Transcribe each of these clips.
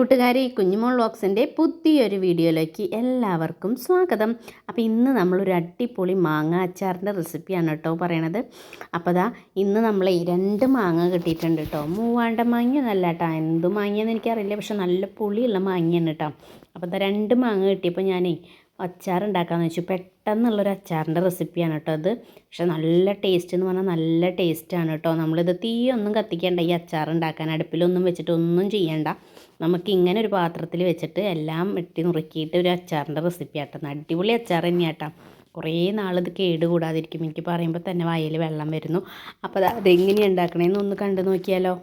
കൂട്ടുകാരി കുഞ്ഞുമോൾ വ്ളോഗ്സിന്റെ പുതിയൊരു വീഡിയോയിലേക്ക് എല്ലാവർക്കും സ്വാഗതം. അപ്പോൾ ഇന്ന് നമ്മളൊരു അടിപൊളി മാങ്ങ അച്ചാറിന്റെ റെസിപ്പിയാണ് കേട്ടോ പറയണത്. അപ്പോൾ ദാ ഇന്ന് നമ്മൾ രണ്ട് മാങ്ങ കിട്ടിയിട്ടുണ്ട് കേട്ടോ. മൂവാണ്ട മാങ്ങ നല്ല കേട്ടോ. എന്ത് മാങ്ങയെന്ന് എനിക്കറിയില്ല. പക്ഷെ നല്ല പുളിയുള്ള മാങ്ങയാണ് കേട്ടോ. അപ്പോൾ ദാ രണ്ട് മാങ്ങ കിട്ടിയപ്പോൾ ഞാനേ അച്ചാർ ഉണ്ടാക്കാമെന്ന് വെച്ചു. പെട്ടെന്നുള്ളൊരു അച്ചാറിന്റെ റെസിപ്പിയാണ് കേട്ടോ അത്. പക്ഷെ നല്ല ടേസ്റ്റ് എന്ന് പറഞ്ഞാൽ നല്ല ടേസ്റ്റാണ് കേട്ടോ. നമ്മളിത് തീയൊന്നും കത്തിക്കേണ്ട ഈ അച്ചാർ ഉണ്ടാക്കാൻ അടുപ്പിലൊന്നും വെച്ചിട്ട് ഒന്നും ചെയ്യണ്ട. നമുക്ക് ഇങ്ങനെ ഒരു പാത്രത്തിൽ വെച്ചിട്ട് എല്ലാം വെട്ടി നുറുക്കിയിട്ട് ഒരു അച്ചാറിന്റെ റെസിപ്പി ആട്ടോ. അടിപൊളി അച്ചാർ തന്നെയാട്ടോ കുറേ നാളിത് കേട് കൂടാതിരിക്കും എനിക്ക് പറയുമ്പോൾ തന്നെ വായിൽ വെള്ളം വരുന്നു. അപ്പോൾ അതെങ്ങനെയാണ് ഉണ്ടാക്കണേന്ന് ഒന്ന് കണ്ടു നോക്കിയാലോ?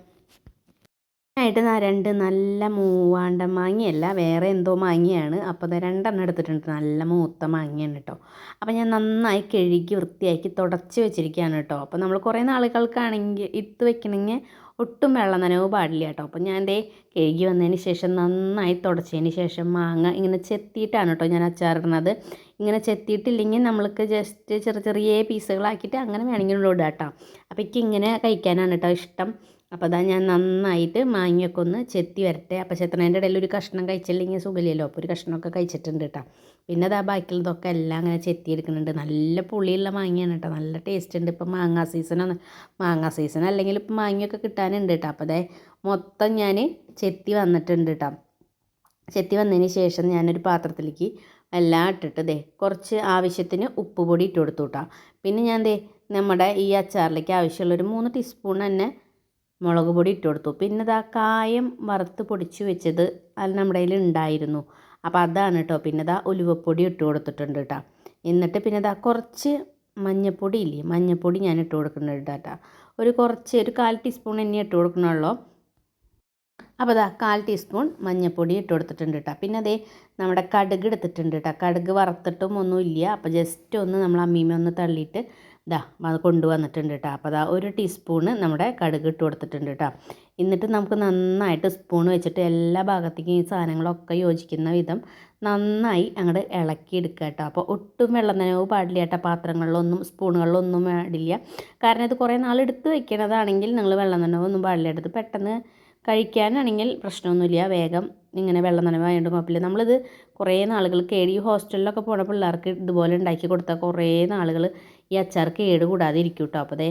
ആയിട്ട് രണ്ട് നല്ല മൂവാണ്ട മാങ്ങയല്ല വേറെ എന്തോ മാങ്ങയാണ്. അപ്പോൾ രണ്ടെണ്ണം എടുത്തിട്ടുണ്ട്. നല്ല മൂത്ത മാങ്ങയാണ് കേട്ടോ അപ്പോൾ ഞാൻ നന്നായി കഴുകി വൃത്തിയാക്കി തുടച്ച് വെച്ചിരിക്കുകയാണ് കേട്ടോ അപ്പോൾ നമ്മൾ കുറേ നാളുകൾക്കാണെങ്കിൽ ഇട്ട് വെക്കണമെങ്കിൽ ഒട്ടും വെള്ളം നനവ് പാടില്ല കേട്ടോ അപ്പോൾ ഞാൻ ദേ കഴുകി വന്നതിന് ശേഷം നന്നായി തുടച്ചതിന് ശേഷം മാങ്ങ ഇങ്ങനെ ചെത്തിയിട്ടാണ് കേട്ടോ ഞാൻ അച്ചാറിടുന്നത്. ഇങ്ങനെ ചെത്തിയിട്ടില്ലെങ്കിൽ നമ്മൾക്ക് ജസ്റ്റ് ചെറിയ ചെറിയ പീസുകളാക്കിയിട്ട് അങ്ങനെ വേണമെങ്കിലും ഇടാം കേട്ടോ അപ്പോൾ എനിക്ക് ഇങ്ങനെ കഴിക്കാനാണ് കേട്ടോ ഇഷ്ടം. അപ്പോൾ അതാ ഞാൻ നന്നായിട്ട് മാങ്ങയൊക്കെ ഒന്ന് ചെത്തി വരട്ടെ. അപ്പോൾ ചെത്തണേന്റെ ഇടയിൽ ഒരു കഷ്ണം കഴിച്ചില്ലെങ്കിൽ സുഖമില്ലല്ലോ. അപ്പോൾ ഒരു കഷ്ണമൊക്കെ കഴിച്ചിട്ടുണ്ട് കേട്ടോ. പിന്നെ അതാ ബാക്കിയുള്ളതൊക്കെ എല്ലാം അങ്ങനെ ചെത്തി എടുക്കുന്നുണ്ട് നല്ല പുളിയുള്ള മാങ്ങയാണ് കേട്ടോ. നല്ല ടേസ്റ്റ് ഉണ്ട്. ഇപ്പോൾ മാങ്ങാ സീസണാണ് മാങ്ങാ സീസൺ അല്ലെങ്കിൽ ഇപ്പോൾ മാങ്ങയൊക്കെ കിട്ടാനുണ്ട് കേട്ടോ. അപ്പോൾ അതെ മൊത്തം ഞാൻ ചെത്തി വന്നിട്ടുണ്ട് കേട്ടോ. ചെത്തി വന്നതിന് ശേഷം ഞാനൊരു പാത്രത്തിലേക്ക് എല്ലാം ഇട്ടിട്ട് ദേ കുറച്ച് ആവശ്യത്തിന് ഉപ്പ് പൊടി ഇട്ട് കൊടുത്തു കേട്ടോ. പിന്നെ ഞാൻ ദേ നമ്മുടെ ഈ അച്ചാറിലേക്ക് ആവശ്യമുള്ളൊരു മൂന്ന് ടീസ്പൂൺ തന്നെ മുളക് പൊടി ഇട്ട് കൊടുത്തു. പിന്നെ ഇതാ കായം വറുത്ത് പൊടിച്ച് വെച്ചത് അത് നമ്മുടെ കയ്യിൽ ഉണ്ടായിരുന്നു. അപ്പോൾ അതാണ് കേട്ടോ പിന്നെ ഇതാ ഉലുവപ്പൊടി ഇട്ട് കൊടുത്തിട്ടുണ്ട് കേട്ടോ എന്നിട്ട് പിന്നെ ഇതാ കുറച്ച് മഞ്ഞപ്പൊടി ഇല്ലേ? മഞ്ഞപ്പൊടി ഞാൻ ഇട്ട് കൊടുക്കുന്നുണ്ട് കേട്ടോ ഒരു കുറച്ച് ഒരു കാൽ ടീസ്പൂൺ തന്നെ ഇട്ട് കൊടുക്കണുള്ളൂ. അപ്പോൾ അതാ കാൽ ടീസ്പൂൺ മഞ്ഞൾപ്പൊടി ഇട്ട് കൊടുത്തിട്ടുണ്ട് കേട്ടോ പിന്നെ അതേ നമ്മുടെ കടുക് എടുത്തിട്ടുണ്ട് കേട്ടോ കടുക് വറുത്തിട്ടും ഒന്നുമില്ല. അപ്പോൾ ജസ്റ്റ് ഒന്ന് നമ്മൾ അമ്മീമ ഒന്ന് തള്ളിയിട്ട് ഇതാ അത് കൊണ്ടുവന്നിട്ടുണ്ട് കേട്ടോ അപ്പോൾ അതാ ഒരു ടീസ്പൂണ് നമ്മുടെ കടുക് ഇട്ട് കൊടുത്തിട്ടുണ്ട് കേട്ടോ എന്നിട്ട് നമുക്ക് നന്നായിട്ട് സ്പൂൺ വെച്ചിട്ട് എല്ലാ ഭാഗത്തേക്കും ഈ സാധനങ്ങളൊക്കെ യോജിക്കുന്ന വിധം നന്നായി അങ്ങോട്ട് ഇളക്കി എടുക്കുക കേട്ടോ അപ്പോൾ ഒട്ടും വെള്ളം നനവ് പാടില്ല കേട്ടോ പാത്രങ്ങളിലൊന്നും സ്പൂണുകളിലൊന്നും പാടില്ല. കാരണം ഇത് കുറേ നാൾ എടുത്ത് വെക്കണതാണെങ്കിൽ നിങ്ങൾ വെള്ളം നനവൊന്നും പാടില്ല. എടുത്ത് പെട്ടെന്ന് കഴിക്കാനാണെങ്കിൽ പ്രശ്നമൊന്നുമില്ല. വേഗം ഇങ്ങനെ വെള്ളം നനവായതുകൊണ്ട് കുഴപ്പമില്ല. നമ്മളിത് കുറേ നാളുകൾ കേടി ഹോസ്റ്റലിലൊക്കെ പോണ പിള്ളേർക്ക് ഇതുപോലെ ഉണ്ടാക്കി കൊടുത്താൽ കുറേ നാളുകൾ ഈ അച്ചാർ കേട് കൂടാതെ ഇരിക്കും കേട്ടോ അപ്പോൾ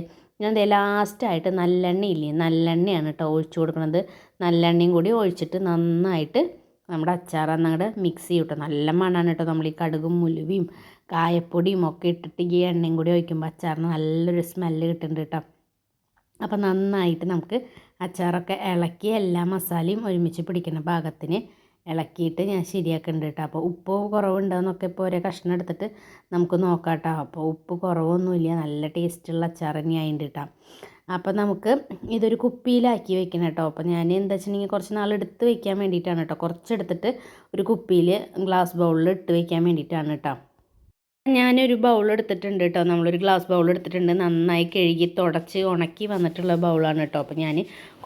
ഞാൻ അതേ ലാസ്റ്റായിട്ട് നല്ലെണ്ണ ഇല്ലേ നല്ലെണ്ണയാണ് കേട്ടോ ഒഴിച്ചു കൊടുക്കുന്നത് നല്ലെണ്ണയും കൂടി ഒഴിച്ചിട്ട് നന്നായിട്ട് നമ്മുടെ അച്ചാർ അന്നങ്ങോട്ട് മിക്സ് ചെയ്യും നല്ല മണമാണ് കേട്ടോ നമ്മൾ ഈ കടുകും മുലുവിയും കായപ്പൊടിയും ഒക്കെ ഇട്ടിട്ട് ഈ എണ്ണയും കൂടി ഒഴിക്കുമ്പോൾ അച്ചാറിന് നല്ലൊരു സ്മെല്ല് കിട്ടുന്നുണ്ട് കേട്ടോ അപ്പോൾ നന്നായിട്ട് നമുക്ക് അച്ചാറൊക്കെ ഇളക്കി എല്ലാ മസാലയും ഒരുമിച്ച് പിടിക്കുന്ന പാകത്തിന് ഇളക്കിയിട്ട് ഞാൻ ശരിയാക്കുന്നുണ്ട് കേട്ടോ അപ്പോൾ ഉപ്പ് കുറവുണ്ടോയെന്നൊക്കെ ഇപ്പോൾ ഒരേ കഷ്ണം എടുത്തിട്ട് നമുക്ക് നോക്കാം കേട്ടോ അപ്പോൾ ഉപ്പ് കുറവൊന്നുമില്ല നല്ല ടേസ്റ്റുള്ള അച്ചാർ തന്നെയായിട്ട് കേട്ടോ അപ്പോൾ നമുക്ക് ഇതൊരു കുപ്പിയിലാക്കി വെക്കണം കേട്ടോ. അപ്പോൾ ഞാൻ എന്താ വെച്ചിട്ടുണ്ടെങ്കിൽ കുറച്ച് നാൾ എടുത്ത് വെക്കാൻ വേണ്ടിയിട്ടാണ് കേട്ടോ. കുറച്ചെടുത്തിട്ട് ഒരു കുപ്പിയിൽ ഗ്ലാസ് ബൗളിൽ ഇട്ട് വെക്കാൻ വേണ്ടിയിട്ടാണ് കേട്ടോ. ഞാനൊരു ബൗൾ എടുത്തിട്ടുണ്ട് കേട്ടോ. നമ്മളൊരു ഗ്ലാസ് ബൗൾ എടുത്തിട്ടുണ്ട്. നന്നായി കഴുകി തുടച്ച് ഉണക്കി വന്നിട്ടുള്ള ബൗളാണ് കേട്ടോ. അപ്പോൾ ഞാൻ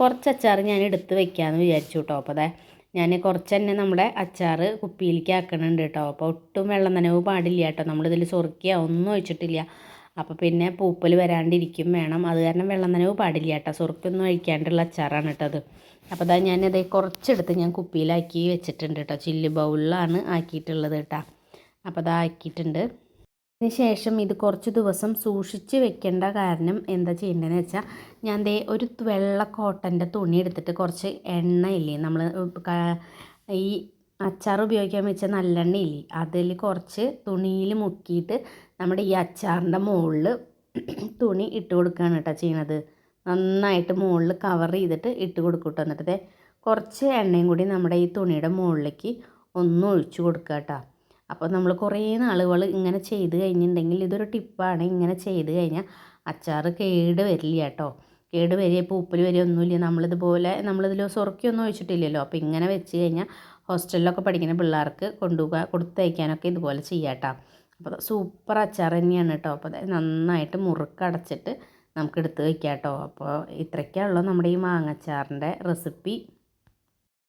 കുറച്ച് അച്ചാർ ഞാൻ എടുത്ത് വെക്കാമെന്ന് വിചാരിച്ചു കേട്ടോ. അപ്പോൾ അതെ ഞാൻ കുറച്ച് തന്നെ നമ്മുടെ അച്ചാർ കുപ്പിയിലേക്ക് ആക്കണുണ്ട് കേട്ടോ അപ്പോൾ ഒട്ടും വെള്ളം നനവ് പാടില്ല കേട്ടോ നമ്മളിതിൽ സൊറുക്കിയ ഒന്നും ഒഴിച്ചിട്ടില്ല. അപ്പോൾ പിന്നെ പൂപ്പൽ വരാണ്ടിരിക്കും വേണം. അത് കാരണം വെള്ളം നനവ് പാടില്ല കേട്ടോ സൊറുക്കൊന്നും ഒഴിക്കാണ്ടുള്ള അച്ചാറാണ് കേട്ടോ അത്. അപ്പോൾ അതാ ഞാനത് കുറച്ചെടുത്ത് ഞാൻ കുപ്പിയിലാക്കി വെച്ചിട്ടുണ്ട് കേട്ടോ ചില്ല് ബൗളിലാണ് ആക്കിയിട്ടുള്ളത് കേട്ടോ അപ്പോൾ അതാ ആക്കിയിട്ടുണ്ട് അതിന് ശേഷം ഇത് കുറച്ച് ദിവസം സൂക്ഷിച്ച് വെക്കേണ്ട കാരണം എന്താ ചെയ്യേണ്ടതെന്ന് വെച്ചാൽ ഞാൻ ദേ ഒരു വെള്ള കോട്ടന്റെ തുണി എടുത്തിട്ട് കുറച്ച് എണ്ണ ഇല്ലേ നമ്മൾ ഈ അച്ചാർ ഉപയോഗിക്കാൻ വെച്ച നല്ലെണ്ണ ഇല്ലേ അതിൽ കുറച്ച് തുണിയിൽ മുക്കിയിട്ട് നമ്മുടെ ഈ അച്ചാറിന്റെ മുകളിൽ തുണി ഇട്ട് കൊടുക്കുകയാണ് കേട്ടോ ചെയ്യണത്. നന്നായിട്ട് മുകളിൽ കവർ ചെയ്തിട്ട് ഇട്ട് കൊടുക്കും കേട്ടോ. എന്നിട്ട് കുറച്ച് എണ്ണയും കൂടി നമ്മുടെ ഈ തുണിയുടെ മുകളിലേക്ക് ഒന്ന് ഒഴിച്ചു കൊടുക്കുക കേട്ടോ. അപ്പോൾ നമ്മൾ കുറേ നാളുകൾ ഇങ്ങനെ ചെയ്ത് കഴിഞ്ഞിട്ടുണ്ടെങ്കിൽ ഇതൊരു ടിപ്പാണ്. ഇങ്ങനെ ചെയ്ത് കഴിഞ്ഞാൽ അച്ചാർ കേട് വരില്ല കേട്ടോ കേട് വരിക ഇപ്പോൾ ഉപ്പിൽ വരിക ഒന്നുമില്ല നമ്മളിതുപോലെ നമ്മളിതിൽ സുറക്കിയൊന്നും ഒഴിച്ചിട്ടില്ലല്ലോ. അപ്പോൾ ഇങ്ങനെ വെച്ച് കഴിഞ്ഞാൽ ഹോസ്റ്റലിലൊക്കെ പഠിക്കുന്ന പിള്ളേർക്ക് കൊണ്ടുപോകാൻ കൊടുത്തയക്കാനൊക്കെ ഇതുപോലെ ചെയ്യാട്ടോ അപ്പോൾ സൂപ്പർ അച്ചാർ തന്നെയാണ് കേട്ടോ അപ്പോൾ നന്നായിട്ട് മുറുക്കടച്ചിട്ട് നമുക്ക് എടുത്ത് വയ്ക്കാം കേട്ടോ അപ്പോൾ ഇത്രയ്ക്കാണല്ലോ നമ്മുടെ ഈ മാങ്ങച്ചാറിന്റെ റെസിപ്പി.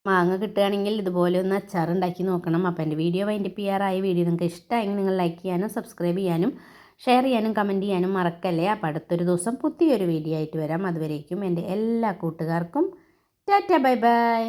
മാങ്ങ കിട്ടുകയാണെങ്കിൽ ഇതുപോലെ ഒന്ന് അച്ചാർ ഉണ്ടാക്കി നോക്കണം. അപ്പോൾ എന്റെ വീഡിയോ വൈൻഡപ്പ് ചെയ്യാറായ. വീഡിയോ നിങ്ങൾക്ക് ഇഷ്ടമായെങ്കിൽ നിങ്ങൾ ലൈക്ക് ചെയ്യാനും സബ്സ്ക്രൈബ് ചെയ്യാനും ഷെയർ ചെയ്യാനും കമന്റ് ചെയ്യാനും മറക്കല്ലേ? അപ്പോൾ അടുത്തൊരു ദിവസം പുതിയൊരു വീഡിയോ ആയിട്ട് വരാം. അതുവരേക്കും എന്റെ എല്ലാ കൂട്ടുകാർക്കും. Tata bye bye